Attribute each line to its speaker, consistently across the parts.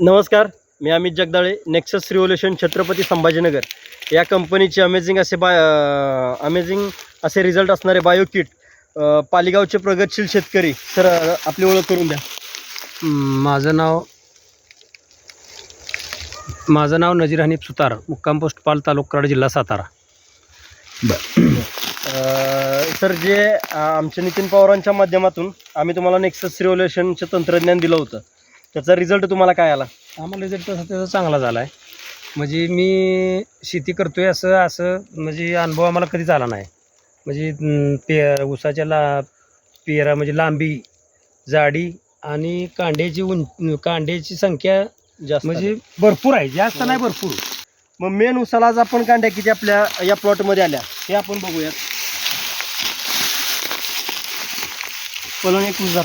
Speaker 1: नमस्कार मी Amit Jagdale nexus revolution Chhatrapati Sambhajinagar. या कंपनीचे अमेझिंग असे बाय अमेझिंग असे रिझल्ट असणारे बायो किट पालिगावचे प्रगतशील शेतकरी. सर आपली ओळख करून द्या.
Speaker 2: माझं नाव माझं नाव नजीर हनीफ सुतार मुक्काम पोस्ट पाल तालुका कराड जिल्हा सातारा.
Speaker 1: सर जे आमच्या नितीन पवारांच्या माध्यमातून आम्ही तुम्हाला नेक्सस रिव्होल्युशनचं तंत्रज्ञान दिलं होतं. त्याचा रिझल्ट तुम्हाला काय आला?
Speaker 2: आम्हाला रिझल्ट तसा त्याचा चांगला झाला आहे म्हणजे मी शेती करतोय असं असं म्हणजे अनुभव आम्हाला कधीच आला नाही. म्हणजे पे ऊसाच्या ला पेरा म्हणजे लांबी जाडी आणि कांड्याची उं कांड्याची संख्या
Speaker 1: जास्त
Speaker 2: म्हणजे भरपूर आहे. जास्त नाही भरपूर.
Speaker 1: मग मेन उसाला आज आपण कांड्या किती आपल्या या प्लॉटमध्ये आल्या? हे आपण बघूयात. पलंग एक उजार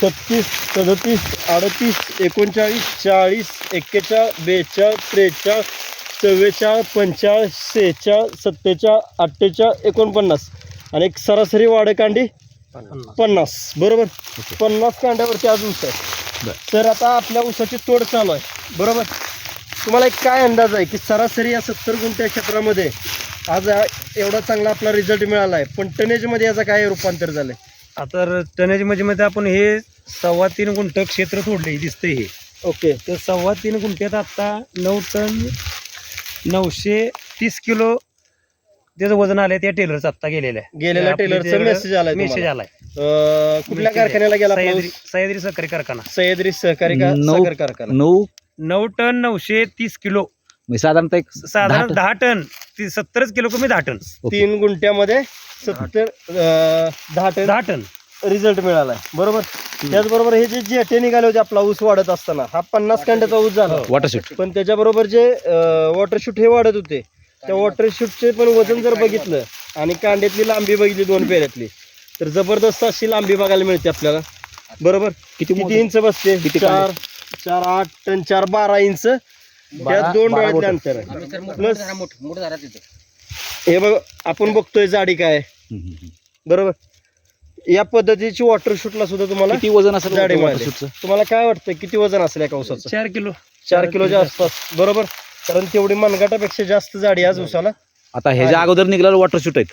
Speaker 1: छत्तीस सदतीस अडतीस एकोणचाळीस चाळीस एक्केचाळीस बेचाळीस त्रेचाळीस चव्वेचाळीस पंचेचाळीस सेहेचाळीस सत्तेचाळीस अठ्ठेचाळीस एकोणपन्नास. आणि एक सरासरी वाढकांडी पन्नास. बरोबर? पन्नास कांड्यावरती आज ऊस आहे. तर आता आपल्या ऊसाची तोड चालू आहे. बरोबर? तुम्हाला एक काय अंदाज आहे की सरासरी या सत्तर गुंठ्या क्षेत्रामध्ये आज एवढा चांगला आपला रिझल्ट मिळाला आहे. पण टनेजमध्ये याचं काय रूपांतर झालंय?
Speaker 2: आता टनेज म्हणजे मध्ये आपण हे सव्वा तीन गुंठ क्षेत्र सोडले दिसतंय हे.
Speaker 1: ओके.
Speaker 2: तर सव्वा तीन गुंठ्यात आता नऊ टन नऊशे तीस किलो त्याचं वजन आलंय त्या टेलरचं आत्ता गेलेलं आहे. आपल्या
Speaker 1: टेलरचा
Speaker 2: त्याच्याकडे
Speaker 1: मेसेज आलाय
Speaker 2: मेसेज
Speaker 1: तुम्हाला.
Speaker 2: आलाय.
Speaker 1: अं, कुठल्या कारखान्याला गेला आपला
Speaker 2: सह्याद्री
Speaker 1: ऊस?
Speaker 2: सह्याद्री सहकारी कारखाना.
Speaker 1: सह्याद्री सहकारी का
Speaker 3: नऊ-
Speaker 1: साखर कारखाना.
Speaker 3: नऊ
Speaker 2: नऊ टन नऊशे तीस किलो.
Speaker 3: म्हणजे साधारणतः एक
Speaker 2: साधारण
Speaker 3: दहा
Speaker 2: टन. ती सत्तरच किलो कमी दहा टन.
Speaker 1: तीन गुंठ्यामध्ये सत्तर अं, दहा टन
Speaker 2: दहा टन.
Speaker 1: रिझल्ट मिळालाय. बरोबर? त्याचबरोबर हे जे जेटे निघाले होते आपला ऊस वाढत असताना हा पन्नास कांड्याचा ऊस झाला.
Speaker 3: वॉटरशूट
Speaker 1: पण त्याच्याबरोबर जे वॉटर शूट हे वाढत होते त्या वॉटर शूटचे पण वजन जर बघितलं आणि कांड्यातली लांबी बघितली दोन पेऱ्यातली तर जबरदस्त अशी लांबी बघायला मिळते आपल्याला. बरोबर?
Speaker 3: किती
Speaker 1: किती इंच बसते?
Speaker 3: किती
Speaker 1: चार चार आठ टन चार बारा इंच त्यात दोन डोळ्यातले. अंतर आहे हे बघ आपण बघतोय जाडी काय. आहे. बरोबर? या पद्धतीची वॉटर शूटला सुद्धा तुम्हाला
Speaker 3: किती वजन असेल
Speaker 1: जाडी मिळाली.
Speaker 3: चं?
Speaker 1: तुम्हाला काय वाटतं किती वजन असेल एका ऊसाचं
Speaker 2: चार किलो.
Speaker 1: चार किलोच्या आसपास. बरोबर? कारण तेवढी मनगटापेक्षा जास्त जाडी आज ऊसाला
Speaker 3: आता ह्याच्या अगोदर निघालेलं वॉटर शूट आहेत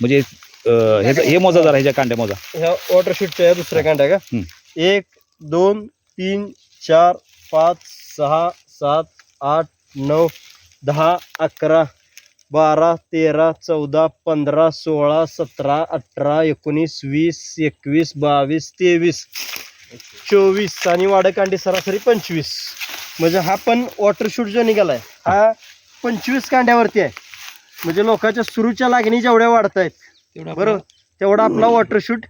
Speaker 3: म्हणजे अं, ह्याचं हे मोजा जरा ह्याच्या कांड्या मोजा.
Speaker 1: ह्या वॉटर शूटच्या या दुसऱ्या कांड्या का?
Speaker 3: हम्म.
Speaker 1: एक दोन तीन चार पाच सहा सात आठ नऊ दहा अकरा बारा तेरा चौदा पंधरा सोळा सतरा अठरा एकोणीस वीस एकवीस बावीस तेवीस चोवीस आणि वाडकांडी सरासरी पंचवीस. म्हणजे हा पण वॉटर शूट जो निघालाय हा पंचवीस कांड्यावरती आहे. म्हणजे लोकांच्या सुरूच्या लागणी जेवढ्या वाढत आहेत बरोबर? तेवढा आपला वॉटर शूट.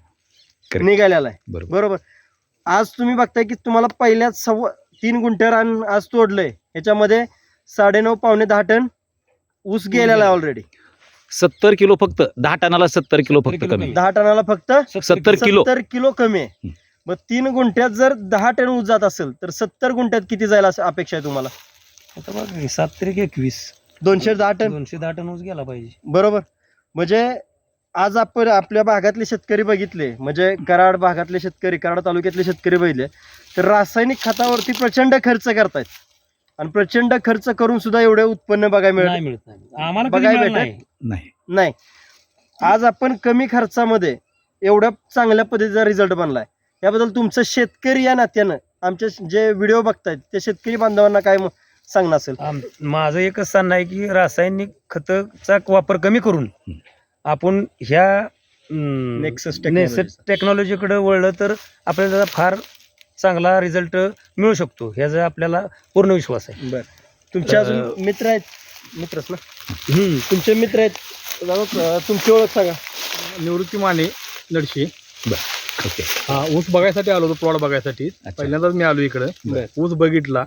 Speaker 1: निघालेला आहे.
Speaker 3: बरोबर.
Speaker 1: बरोबर? आज तुम्ही बघताय की तुम्हाला पहिल्याच सव्वा तीन गुंठे रान आज तोडलंय. ह्याच्यामध्ये साडेनऊ पावणे दहा टन ऊस गेलेला आहे ऑलरेडी
Speaker 3: सत्तर किलो फक्त दहा टनाला सत्तर किलो फक्त कमी.
Speaker 1: दहा टनाला फक्त
Speaker 3: सत्तर किलो.
Speaker 1: सत्तर किलो कमी आहे. मग तीन गुंठ्यात जर दहा टन ऊस जात असेल तर सत्तर गुंठ्यात किती जायला असं अपेक्षा आहे तुम्हाला?
Speaker 2: आता बघ सात तरी एकवीस.
Speaker 1: दोनशे दहा टन.
Speaker 2: दोनशे दहा टन ऊस गेला पाहिजे.
Speaker 1: बरोबर. म्हणजे आज आपण आपल्या भागातले शेतकरी बघितले म्हणजे कराड भागातले शेतकरी कराड तालुक्यातले शेतकरी बघितले तर रासायनिक खतावरती प्रचंड खर्च करतायत. आणि प्रचंड खर्च करून सुद्धा एवढे उत्पन्न बघायला
Speaker 2: नाही
Speaker 1: मिळत
Speaker 2: मिळत. नाही आम्हाला कधी
Speaker 1: बघायला
Speaker 2: मिळालं? नाही.
Speaker 3: नाही.
Speaker 1: नाही. आज आपण कमी खर्चामध्ये एवढ्या चांगल्या पद्धतीचा रिझल्ट बनलाय. याबद्दल तुमचं शेतकरी या नात्यानं आमचे जे व्हिडिओ बघतायत त्या शेतकरी बांधवांना काय म- सांगणं असेल?
Speaker 2: आम- माझं एकच सांगणं आहे की रासायनिक खताचा वापर कमी करून. आपण ह्या
Speaker 1: नेक्सस
Speaker 2: नेक्सस टेक्नॉलॉजीकडे वळलं तर आपल्याला त्याचा फार चांगला रिझल्ट मिळू शकतो ह्याचा आपल्याला पूर्ण विश्वास आहे.
Speaker 1: बर. तुमचे अजून मित्र आहेत? मित्रच ना? तुमचे मित्र आहेत? दादा, अं, तुमची ओळख सांगा.
Speaker 4: निवृत्ती माने नडशी.
Speaker 3: ओके.
Speaker 4: हा ऊस बघायसाठी आलो होतो प्लॉट बघायसाठी. पहिल्यांदाच मी आलो इकडे.
Speaker 1: बर.
Speaker 4: ऊस बघितला.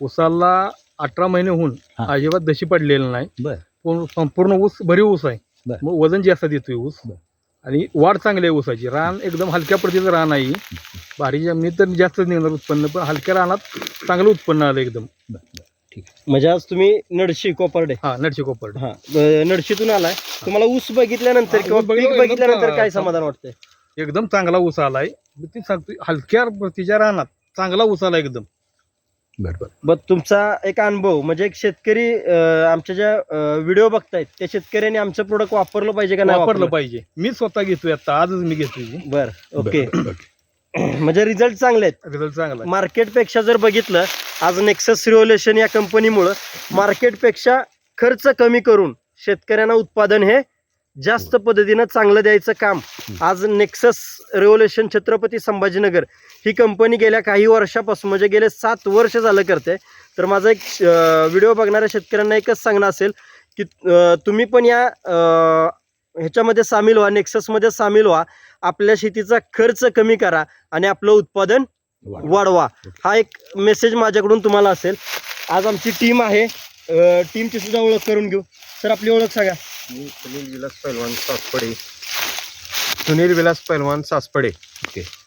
Speaker 4: ऊसाला अठरा महिने होऊन
Speaker 3: हा.
Speaker 4: अजिबात दशी पडलेलं नाही.
Speaker 3: बर.
Speaker 4: पूर्ण- संपूर्ण ऊस भरीव ऊस आहे.
Speaker 3: बर.
Speaker 4: मग वजन जास्त देतोय ऊस.
Speaker 3: बर.
Speaker 4: आणि वाढ चांगली आहे ऊसाची. रान एकदम हलक्या प्रतीचं रान आहे भारी जमिनीत तर जास्तच निघणार उत्पन्न पण हलक्या रानात चांगलं उत्पन्न आलं एकदम.
Speaker 3: ठीक आहे
Speaker 1: म्हणजे आज तुम्ही नडशी कोपर्डे.
Speaker 4: हा नडशे कोपर्ड.
Speaker 1: हा अ, नडशीतून आलाय. तुम्हाला ऊस बघितल्यानंतर
Speaker 4: हा,
Speaker 1: किंवा
Speaker 4: ऊस
Speaker 1: पीक बघितल्यानंतर काय समाधान वाटतंय?
Speaker 4: एकदम चांगला ऊस आलाय. मी ते सांगतोय हलक्या प्रतीच्या रानात चांगला ऊस आला एकदम.
Speaker 3: बर बर.
Speaker 1: बघ तुमचा एक अनुभव म्हणजे एक शेतकरी अं, आमच्या ज्या व्हिडिओ बघतायत त्या शेतकऱ्यांनी आमचं प्रोडक्ट वापरलं पाहिजे का नाही
Speaker 4: वापरलं पाहिजे. मी स्वतः घेतोय आता आजच मी घेतोय
Speaker 1: बर ओके.
Speaker 3: बर,
Speaker 1: म्हणजे रिझल्ट चांगले आहेत.
Speaker 4: रिझल्ट चांगला आहे.
Speaker 1: मार्केटपेक्षा जर बघितलं आज नेक्सस रिव्होल्युशन या कंपनीमुळं मार्केटपेक्षा खर्च कमी करून शेतकऱ्यांना उत्पादन हे जास्त पद्धतीनं चांगलं द्यायचं काम. आज नेक्सस रिव्होल्युशन छत्रपती संभाजीनगर ही कंपनी गेल्या काही वर्षापासून म्हणजे गेले सात वर्ष झालं करते. तर माझा एक व्हिडिओ बघणाऱ्या शेतकऱ्यांना एकच सांगणं असेल की तुम्ही पण या ह्याच्यामध्ये सामील व्हा नेक्ससमध्ये सामील व्हा. आपल्या शेतीचा खर्च कमी करा आणि आपलं उत्पादन. वाढवा. हा एक मेसेज माझ्याकडून तुम्हाला असेल. आज आमची टीम आहे. टीमची सुद्धा ओळख करून घेऊ. सर आपली ओळख सांगा.
Speaker 5: मी सुनील विलास पैलवान सासपडे. सुनील विलास पैलवान सासपडे.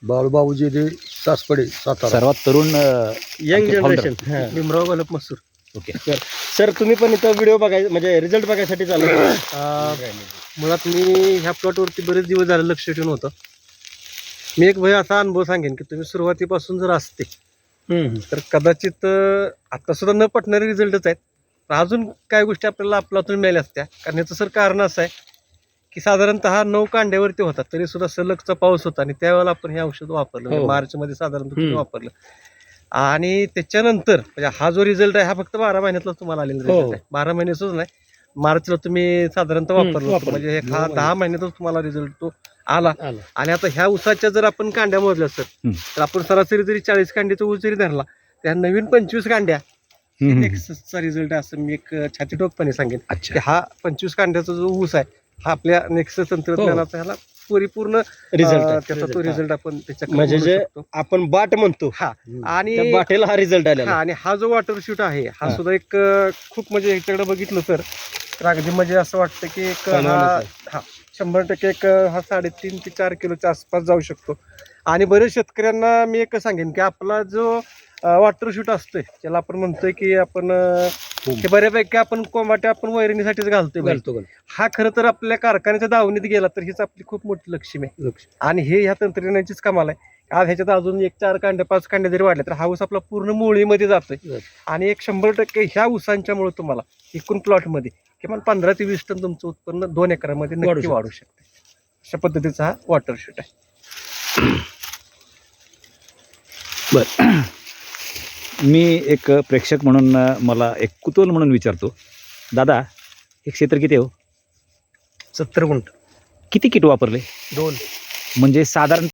Speaker 6: बाळूबाबूजी ते सासपडे सातारा.
Speaker 3: सर्वात तरुण अं,
Speaker 1: young
Speaker 3: founder.
Speaker 1: Generation.
Speaker 5: Bhimrao Galap Masur.
Speaker 3: Okay.
Speaker 1: Sir तुम्ही पण इथं व्हिडिओ बघाय म्हणजे रिझल्ट बघायसाठी चालू
Speaker 5: मुळात मी ह्या प्लॉटवरती बरेच दिवस झाले लक्ष ठेवून होतं. मी एक भय असा अनुभव सांगेन की तुम्ही सुरुवातीपासून जर असते तर कदाचित अं, आता सुद्धा न पटणारे रिझल्टच आहेत. पण अजून काय गोष्टी आपल्याला आपलातून मिळाल्या असत्या कारण याचं सर कारण असं आहे की साधारणतः नऊ कांड्यावरती होता तरी सुद्धा सलगचा पाऊस होता आणि त्यावेळेला आपण हे औषध वापरलं म्हणजे
Speaker 1: हो.
Speaker 5: मार्चमध्ये साधारणतः. वापरलं आणि त्याच्यानंतर म्हणजे हा जो रिझल्ट आहे हा फक्त बारा महिन्यातला तुम्हाला आलेला
Speaker 1: हो.
Speaker 5: रिझल्ट आहे बारा महिन्याचाच नाही मार्चला तुम्ही साधारणतः वापरलं. म्हणजे हा. दहा महिन्यातच तुम्हाला रिझल्ट तो आला. आणि आता ह्या उसाच्या जर आपण कांड्या मोजल्या सर. तर आपण सरासरी जरी चाळीस कांड्याचा ऊस जरी धरला त्या नवीन पंचवीस कांड्या
Speaker 3: हम्म.
Speaker 5: नेक्ससचा रिझल्ट आहे असं मी एक छातीटोकपणे सांगेन. की
Speaker 3: अच्छा
Speaker 5: हा पंचवीस कांड्याचा जो ऊस आहे हा आपल्या नेक्सस तंत्रज्ञानाचा ह्याला परिपूर्ण
Speaker 1: रिझल्ट
Speaker 5: अं, त्याचा तो रिझल्ट आपण त्याच्याकडे
Speaker 1: म्हणजे
Speaker 5: म्हणू
Speaker 1: जे
Speaker 5: शकतो.
Speaker 1: आपण बाट म्हणतो
Speaker 5: हा. आणि
Speaker 1: त्या बाटेला हा रिझल्ट
Speaker 5: हा
Speaker 1: आलेला
Speaker 5: आणि हा जो वॉटर शूट आहे हा
Speaker 1: हा.
Speaker 5: सुद्धा एक अं, खूप म्हणजे ह्याच्याकडे बघितलं तर तर अगदी म्हणजे असं वाटतं की एक हा हा शंभर टक्के एक अं, हा साडेतीन ते चार किलोच्या आसपास जाऊ शकतो. आणि बरेच शेतकऱ्यांना मी एक सांगेन की आपला जो वॉटर शूट असतोय. त्याला आपण म्हणतोय की आपण हे बऱ्यापैकी आपण कोंबाटे आपण वैरणीसाठीच घालतोय.
Speaker 1: घालतो
Speaker 5: हा खरं तर आपल्या कारखान्याच्या दावणीत गेला तर हीच आपली खूप मोठी लक्ष्मी आहे. आणि हे ह्या तंत्रज्ञानाचीच कमाल आहे. आज ह्याच्यात अजून एक चार कांड्या पाच कांड्या जरी वाढल्या तर हा ऊस आपला पूर्ण मुळीमध्ये जातोय. आणि एक शंभर टक्के ह्या ऊसांच्यामुळे तुम्हाला एकूण प्लॉटमध्ये किमान पंधरा ते वीस टन तुमचं उत्पन्न दोन एकरामध्ये नक्की. वाढू शकते. अशा पद्धतीचा हा वॉटर शूट आहे.
Speaker 3: बर. मी एक प्रेक्षक म्हणून मला एक कुतूहल म्हणून विचारतो. दादा हे क्षेत्र किती हो?
Speaker 2: सत्तर गुंठ.
Speaker 3: किती किट वापरले?
Speaker 2: दोन.
Speaker 3: म्हणजे साधारण